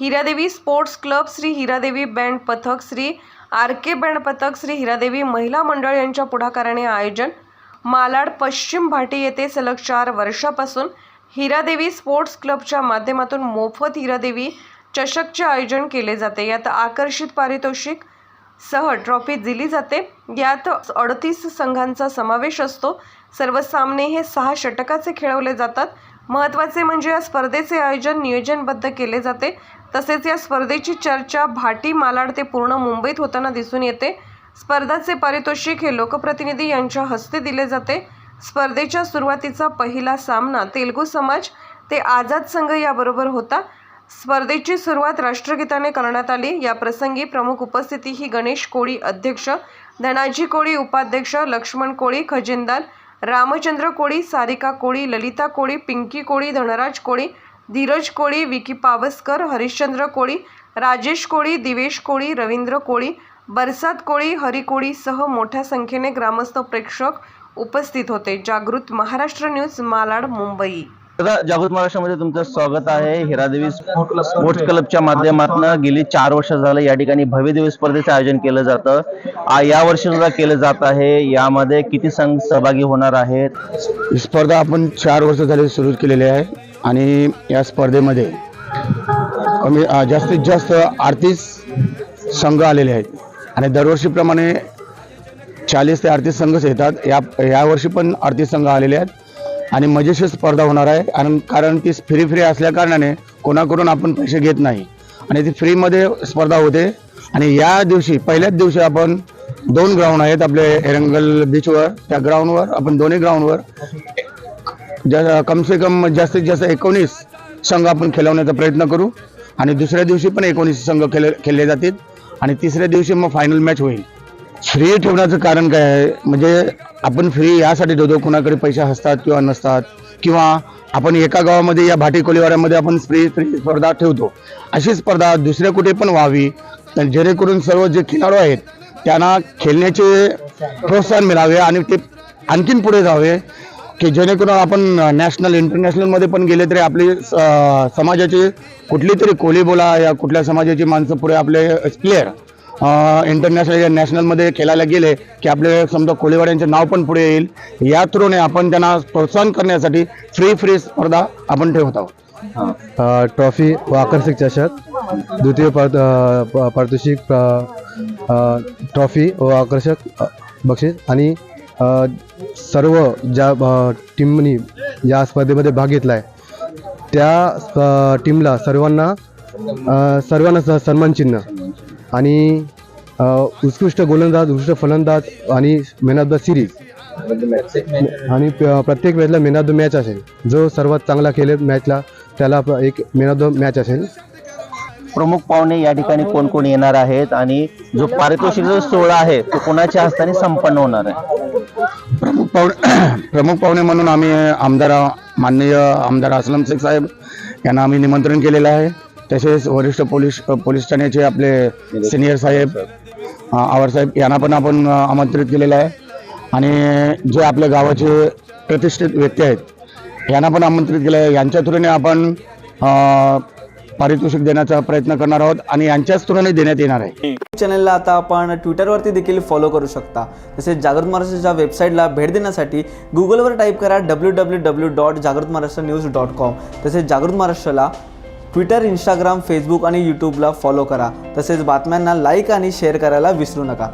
Hiradevi sports club Shri Hiradevi band पथक Shri R के band पथक श्री हिरादेवी महिला मंडळ यांच्या पुढाकाराने आयोजन. मालाड पश्चिम भाटी येथे सलग चार वर्षापासून हिरादेवी स्पोर्ट्स क्लबच्या माध्यमातून मोफत हिरादेवी चषकचे आयोजन केले जाते. यात आकर्षित पारितोषिक सह ट्रॉफी दिली जाते. यात अडतीस संघांचा समावेश असतो. सर्व सामने हे सहा षटकाचे खेळवले जातात. महत्त्वाचे म्हणजे या स्पर्धेचे आयोजन नियोजनबद्ध केले जाते. तसेच या स्पर्धेची चर्चा भाटी मालाड ते पूर्ण मुंबईत होताना दिसून येते. स्पर्धाचे पारितोषिक हे लोकप्रतिनिधी यांच्या हस्ते दिले जाते. स्पर्धेच्या सुरुवातीचा पहिला सामना तेलगू समाज ते आझाद संघ याबरोबर होता. स्पर्धेची सुरुवात राष्ट्रगीताने करण्यात आली. या प्रसंगी प्रमुख उपस्थिती ही गणेश कोळी अध्यक्ष धनाजी कोळी उपाध्यक्ष लक्ष्मण कोळी खजिनदार रामचंद्र कोळी सारिका कोळी ललिता कोळी पिंकी कोळी धनराज कोळी धीरज कोळी विकी पावसकर हरिश्चंद्र कोळी राजेश कोळी दिवेश कोळी रवींद्र कोळी बरसात कोळी हरी कोळीसह मोठ्या संख्येने ग्रामस्थ प्रेक्षक उपस्थित होते. जागृत महाराष्ट्र न्यूज मालाड मुंबई. दादा जागृत महाराष्ट्रामध्ये तुमचं स्वागत आहे. हिरादेवी स्पोर्ट्स क्लबच्या माध्यमातून गेली चार वर्ष झालं या ठिकाणी भव्य दिवस स्पर्धेचं आयोजन केलं जातं. आ, या वर्षी सुद्धा केलं जात आहे. यामध्ये किती संघ सहभागी होणार आहेत? स्पर्धा आपण चार वर्ष झाली सुरू केलेली आहे. आणि या स्पर्धेमध्ये कमी जास्तीत जास्त अडतीस संघ आलेले आहेत. आणि दरवर्षीप्रमाणे चाळीस ते अडतीस संघच येतात. या यावर्षी पण अडतीस संघ आलेले आहेत. आणि मजेशीर स्पर्धा होणार आहे. आणि कारण ती फ्री फ्री असल्याकारणाने कोणाकडून आपण पैसे घेत नाही. आणि ती फ्रीमध्ये स्पर्धा होते. आणि या दिवशी पहिल्याच दिवशी आपण दोन ग्राउंड आहेत आपले एरंगल बीचवर त्या ग्राउंडवर आपण दोन्ही ग्राउंडवर जा कम से कम जास्तीत जास्त एकोणीस संघ आपण खेळवण्याचा प्रयत्न करू. आणि दुसऱ्या दिवशी पण एकोणीस संघ खेळ खेळले जातील. आणि तिसऱ्या दिवशी मग फायनल मॅच होईल. फ्री ठेवण्याचं कारण काय आहे? म्हणजे आपण फ्री यासाठी ठेवतो कुणाकडे पैसे असतात किंवा नसतात. किंवा आपण एका गावामध्ये या भाटी कोलिवाऱ्यामध्ये आपण फ्री फ्री स्पर्धा ठेवतो. अशी स्पर्धा दुसऱ्या कुठे पण व्हावी जेणेकरून सर्व जे खेळाडू आहेत त्यांना खेळण्याचे प्रोत्साहन मिळावे आणि ते आणखीन पुढे जावे. की जेणेकरून आपण नॅशनल इंटरनॅशनलमध्ये पण गेले तरी आपली समाजाची कुठली तरी कोली बोला या कुठल्या समाजाची माणसं पुढे आपले प्लेयर इंटरनॅशनल या नॅशनलमध्ये खेळायला गेले की आपले समजा कोळीवाड्यांचे नाव पण पुढे येईल. या थ्रूने आपण त्यांना प्रोत्साहन करण्यासाठी फ्री फ्री स्पर्धा आपण ठेवत आहोत. ट्रॉफी व आकर्षक चषक द्वितीय प- पारितोषिक ट्रॉफी व आकर्षक बक्षीस आणि सर्व ज्या टीमनी या स्पर्धेमध्ये भाग घेतला आहे त्या टीमला सर्वांना सर्वांना स- सन्मानचिन्ह आणि उत्कृष्ट गोलंदाज उत्कृष्ट फलंदाज आणि मॅन ऑफ द सिरीज आणि प्रत्येक वेळेला मॅन ऑफ द मॅच असेल. जो सर्वात चांगला खेळेल मॅचला त्याला एक मॅन ऑफ द मॅच असेल. प्रमुख पाहुणे या ठिकाणी कोण कोण येणार आहेत आणि जो पारितोषिक जो सोहळा आहे तो कोणाच्या हस्ताने संपन्न होणार आहे? प्रमुख पाहुणे प्रमुख पाहुणे म्हणून आम्ही आमदार माननीय आमदार असलम शेख साहेब यांना आम्ही निमंत्रण केलेलं आहे. तसेच वरिष्ठ पोलीस पोलीस ठाण्याचे आपले सिनियर साहेब अ, आवर साहेब यांना पण आपण आमंत्रित केलेलं आहे. आणि जे आपल्या गावाचे प्रतिष्ठित व्यक्ती आहेत यांना पण आमंत्रित केलं आहे. यांच्या थ्रूने आपण पारितोषिक देण्याचा प्रयत्न करणार आहोत आणि यांच्याच तुलने देण्यात येणार आहे. चॅनलला आता आपण ट्विटरवरती देखील फॉलो करू शकता. तसेच जागृत महाराष्ट्राच्या वेबसाईटला भेट देण्यासाठी गुगलवर टाईप करा डब्ल्यू डब्ल्यू डब्ल्यू डॉट जागृत महाराष्ट्र न्यूज डॉट कॉम तसेच जागृत महाराष्ट्राला ट्विटर इंस्टाग्राम फेसबुक आणि यूट्यूबला फॉलो करा. तसेच बातम्यांना लाईक आणि शेअर करायला विसरू नका.